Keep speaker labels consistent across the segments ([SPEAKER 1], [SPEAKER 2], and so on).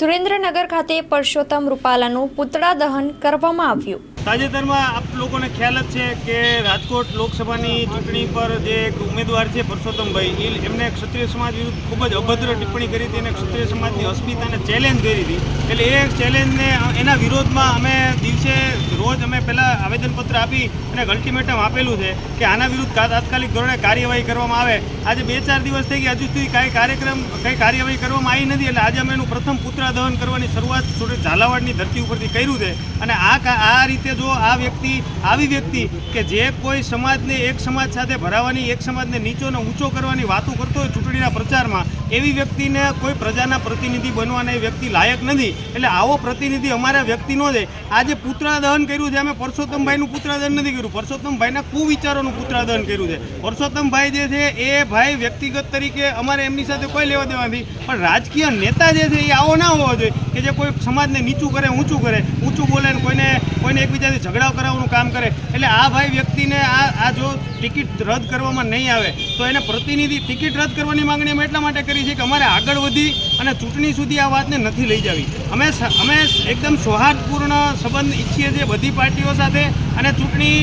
[SPEAKER 1] સુરેન્દ્રનગર ખાતે પરસોત્તમ રૂપાલાનું પુતળા દહન કરવામાં આવ્યું.
[SPEAKER 2] તાજેતરમાં આપ લોકોને ખ્યાલ જ છે કે રાજકોટ લોકસભાની ચૂંટણી પર જે એક ઉમેદવાર છે પરસોત્તમભાઈ એમને ક્ષત્રિય સમાજ વિરુદ્ધ ખૂબ જ અભદ્ર ટિપ્પણી કરી હતી અને ક્ષત્રિય સમાજની અસ્મિતાને ચેલેન્જ કરી હતી. એટલે એ ચેલેન્જને એના વિરોધમાં અમે દિવસે રોજ અમે પહેલાં આવેદનપત્ર આપી અને અલ્ટિમેટમ આપેલું છે કે આના વિરુદ્ધ તાત્કાલિક ધોરણે કાર્યવાહી કરવામાં આવે. આજે બે ચાર દિવસ થઈ ગયા, હજુ સુધી કાંઈ કાર્યક્રમ, કંઈ કાર્યવાહી કરવામાં આવી નથી. એટલે આજે અમે એનું પ્રથમ પુત્રા દહન કરવાની શરૂઆત ઝાલાવાડની ધરતી ઉપરથી કર્યું છે. અને આ આ રીતે જો આ વ્યક્તિ, આવી વ્યક્તિ કે જે કોઈ સમાજને એક સમાજ સાથે ભરાવાની, એક સમાજને નીચો ને ઊંચો કરવાની વાતો કરતો હોય ચૂંટણીના પ્રચારમાં એવી વ્યક્તિને કોઈ પ્રજાના પ્રતિનિધિ બનવાના એ વ્યક્તિ લાયક નથી. એટલે આવો પ્રતિનિધિ અમારા વ્યક્તિનો છે. આજે પુત્રા દહન કર્યું છે. અમે પરસોત્તમભાઈનું પુત્રા દહન નથી કર્યું. પરસોત્તમભાઈના કુવિચારોનું પુત્રાદહન કર્યું છે. પરસોત્તમભાઈ જે છે એ ભાઈ વ્યક્તિગત તરીકે અમારે એમની સાથે કોઈ લેવા દેવા નથી. પણ રાજકીય નેતા જે છે એ આવો ના હોવો જોઈએ કે જે કોઈ સમાજને નીચું કરે, ઊંચું કરે. ઊંચું બોલે કોઈને કોઈને એકબીજાથી ઝઘડા કરાવવાનું કામ કરે. એટલે આ ભાઈ વ્યક્તિને આ આ જો ટિકિટ રદ કરવામાં નહીં આવે, તો એને પ્રતિનિધિ ટિકિટ રદ કરવાની માંગણી અમે એટલા માટે કરી છે કે અમારે આગળ વધી અને ચૂંટણી સુધી આ વાતને નથી લઈ જવી. અમે અમે એકદમ સૌહાર્દપૂર્ણ સંબંધ ઈચ્છીએ છીએ બધી પાર્ટીઓ સાથે અને ચૂંટણી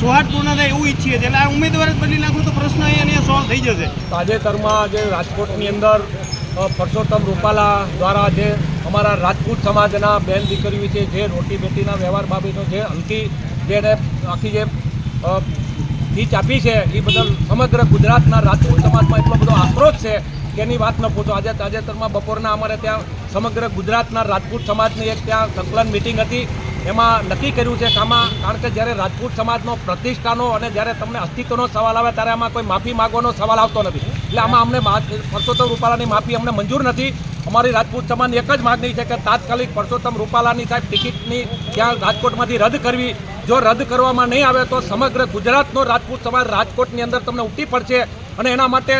[SPEAKER 2] સૌહાર્દપૂર્ણ થાય એવું ઈચ્છીએ છીએ. એટલે આ ઉમેદવાર જ બદલી નાખું તો પ્રશ્ન અહીંયા સોલ્વ થઈ જશે.
[SPEAKER 3] તાજેતરમાં જે રાજકોટની અંદર પરસોત્તમ રૂપાલા દ્વારા જે અમારા રાજપૂત સમાજના બેન દીકરીઓ વિશે જે રોટી બેટીના વ્યવહાર બાબતનો જે અંકી જેને આખી જે અ, આપી છે એ બદલ સમગ્ર ગુજરાતના રાજપૂત સમાજમાં એટલો બધો આક્રોશ છે એની વાત ન પૂછો. આજે તાજેતરમાં બપોરના અમારે ત્યાં સમગ્ર ગુજરાતના રાજપૂત સમાજની એક ત્યાં સંકલન મિટિંગ હતી. એમાં નક્કી કર્યું છે કે આમાં કારણ કે જ્યારે રાજપૂત સમાજનો પ્રતિષ્ઠાનો અને જ્યારે તમને અસ્તિત્વનો સવાલ આવે ત્યારે આમાં કોઈ માફી માગવાનો સવાલ આવતો નથી. એટલે આમાં અમને પરસોત્તમ રૂપાલાની માફી અમને મંજૂર નથી. અમારી રાજપૂત સમાજની એક જ માગણી છે કે તાત્કાલિક પરસોત્તમ રૂપાલાની સાહેબ ટિકિટની ત્યાં રાજકોટમાંથી રદ કરવી. જો રદ કરવામાં નહીં આવે તો સમગ્ર ગુજરાતનો રાજપૂત સમાજ રાજકોટની અંદર તમને ઉઠી પડશે. અને એના માટે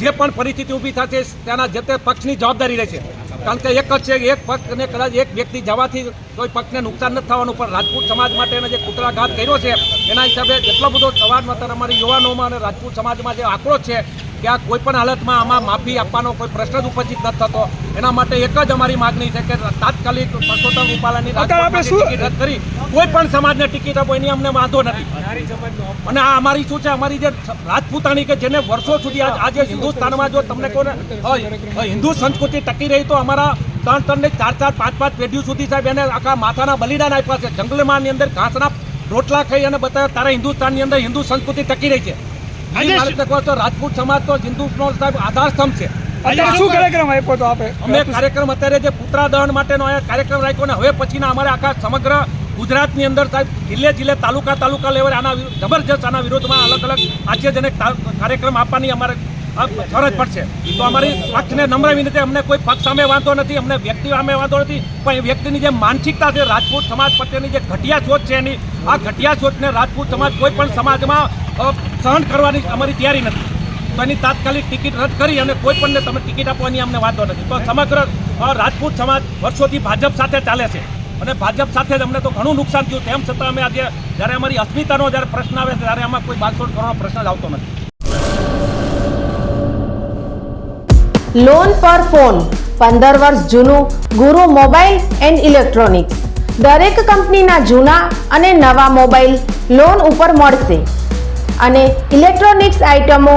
[SPEAKER 3] જે પણ પરિસ્થિતિ ઊભી થશે ત્યાંના જે તે પક્ષની જવાબદારી રહેશે. કારણ કે એક જ છે એક પક્ષને કદાચ એક વ્યક્તિ જવાથી કોઈ પક્ષને નુકસાન નથી થવાનું, પણ રાજપૂત સમાજ માટે એને જે કૂતરાઘાત કર્યો છે, એના હિસાબે એટલો બધો સમાજમાં અત્યારે અમારી યુવાનોમાં અને રાજપૂત સમાજમાં જે આક્રોશ છે કે આ કોઈ પણ હાલતમાં આમાં માફી આપવાનો કોઈ પ્રશ્ન જ ઉપસ્થિત નથી થતો. એના માટે એક જ અમારી માગણી છે કે તાત્કાલિક પરસોત્તમ રૂપાલાની ટિકિટ રદ કરી કોઈ પણ સમાજને ટિકિટ આપો એની અમને વાંધો નથી. અને આ અમારી શું છે અમારી જે રાજપૂતાણી કે જેને વર્ષો સુધી આજ- હિન્દુસ્તાનમાં જો તમને કહો ને હિન્દુ સંસ્કૃતિ ટકી રહી તો અમારા ત્રણ ત્રણ ને ચાર ચાર પાંચ પાંચ પેઢીઓ સુધી સાહેબ એને આખા માથાના બલિદાન આપ્યા છે. જંગલમાં અંદર ઘાસના રોટલા ખાઈ અને બતાવ્યા તારા હિન્દુસ્તાનની અંદર હિન્દુ સંસ્કૃતિ ટકી રહી છે. રાજપૂત સમાજ તો હિન્દુનો સાહેબ આધાર સ્તંભ છે.
[SPEAKER 4] અત્યારે શું કાર્યક્રમ આપ્યો તો આપે?
[SPEAKER 3] અમે કાર્યક્રમ અત્યારે જે પુત્રા દહન માટેનો અહીંયા કાર્યક્રમ રાખ્યો ને હવે પછીના અમારે આખા સમગ્ર ગુજરાતની અંદર સાહેબ જિલ્લે જિલ્લે તાલુકા તાલુકા લેવલે આના જબરજસ્ત આના વિરોધમાં અલગ અલગ આશ્ચર્યજનક કાર્યક્રમ આપવાની અમારે ફરજ પડશે. તો અમારી પક્ષને નમ્ર વિનંતી અમને કોઈ પક્ષ સામે વાંધો નથી અમને વ્યક્તિ સામે વાંધો નથી પણ એ વ્યક્તિની જે માનસિકતા છે રાજપૂત સમાજ પ્રત્યેની જે ઘટિયા સોચ છે એની આ ઘટિયા સોચને રાજપૂત સમાજ કોઈ પણ સમાજમાં સહન કરવાની અમારી તૈયારી નથી. તો એની તાત્કાલિક ટિકિટ રદ કરી અને કોઈ પણને તમે ટિકિટ આપવાની અમને વાંધો નથી. તો સમગ્ર રાજપૂત સમાજ વર્ષોથી ભાજપ સાથે ચાલે છે. અને ભાજપ સાથે જ અમને તો ઘણું નુકસાન થયું. તેમ છતાં અમે આજે, જ્યારે અમારી અસ્મિતાનો જ્યારે પ્રશ્ન આવે ત્યારે આમાં કોઈ બાંધછોડ કરવાનો પ્રશ્ન જ આવતો નથી.
[SPEAKER 5] લોન પર ફોન પંદર વર્ષ જૂનું, ગુરુ મોબાઈલ એન્ડ ઇલેક્ટ્રોનિક્સ. દરેક કંપનીના જૂના અને નવા મોબાઈલ લોન ઉપર મળશે. અને ઇલેક્ટ્રોનિક્સ આઇટમો